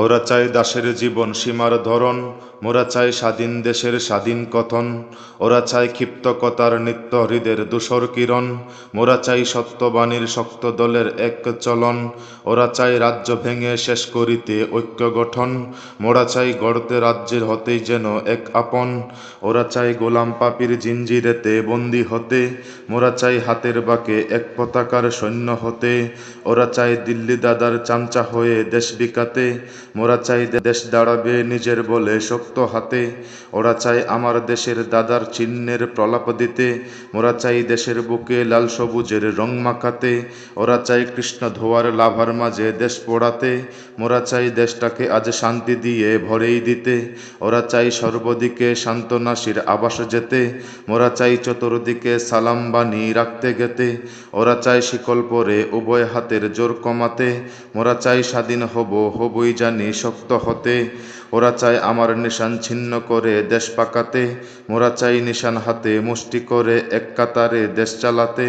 ওরা চায় দাসের জীবন সীমার ধরন, মোরা চাই স্বাধীন দেশের স্বাধীন কথন। ওরা চায় ক্ষিপ্তকতার নিত্য হৃদের দূষর কিরণ। মোরা চাই সত্যবাণীর শক্ত দলের এক চলন। ওরা চাই রাজ্য ভেঙে শেষ করিতে ঐক্য গঠন। মোরা চাই গড়তে রাজ্যের হতেই যেন এক আপন। ওরা চাই গোলাম পাপির জিঞ্জিরেতে বন্দি হতে। মোরা চাই হাতের বাঁকে এক পতাকার সৈন্য হতে। ওরা চাই দিল্লি দাদার চামচা হয়ে দেশ বিকাতে। মোরা চাই দেশ দাঁড়াবে নিজের বলে শক্ত হাতে। ওরা চাই আমার দেশের দাদার চিহ্নের প্রলাপ দিতে। মোরা চাই দেশের বুকে লাল সবুজের রং মাখাতে। ওরা চাই কৃষ্ণ ধোয়ার লাভার মাঝে দেশ পোড়াতে। মোরা চাই দেশটাকে আজ শান্তি দিয়ে ভরেই দিতে। ওরা চাই সর্বদিকে শান্তনাশীর আবাস যেতে। মোরা চাই চতুর্দিকে সালাম বাণী রাখতে গেতে। ওরা চাই শিকল পরে উভয় হাতের জোর কমাতে। মোরা চাই স্বাধীন হব হবই জানি। শক্ত হতে, ওরা চায় আমার নিশান ছিন্ন করে দেশ পাকাতে, মোরা চাই নিশান হাতে মুষ্টি করে এক কাতারে দেশ চালাতে।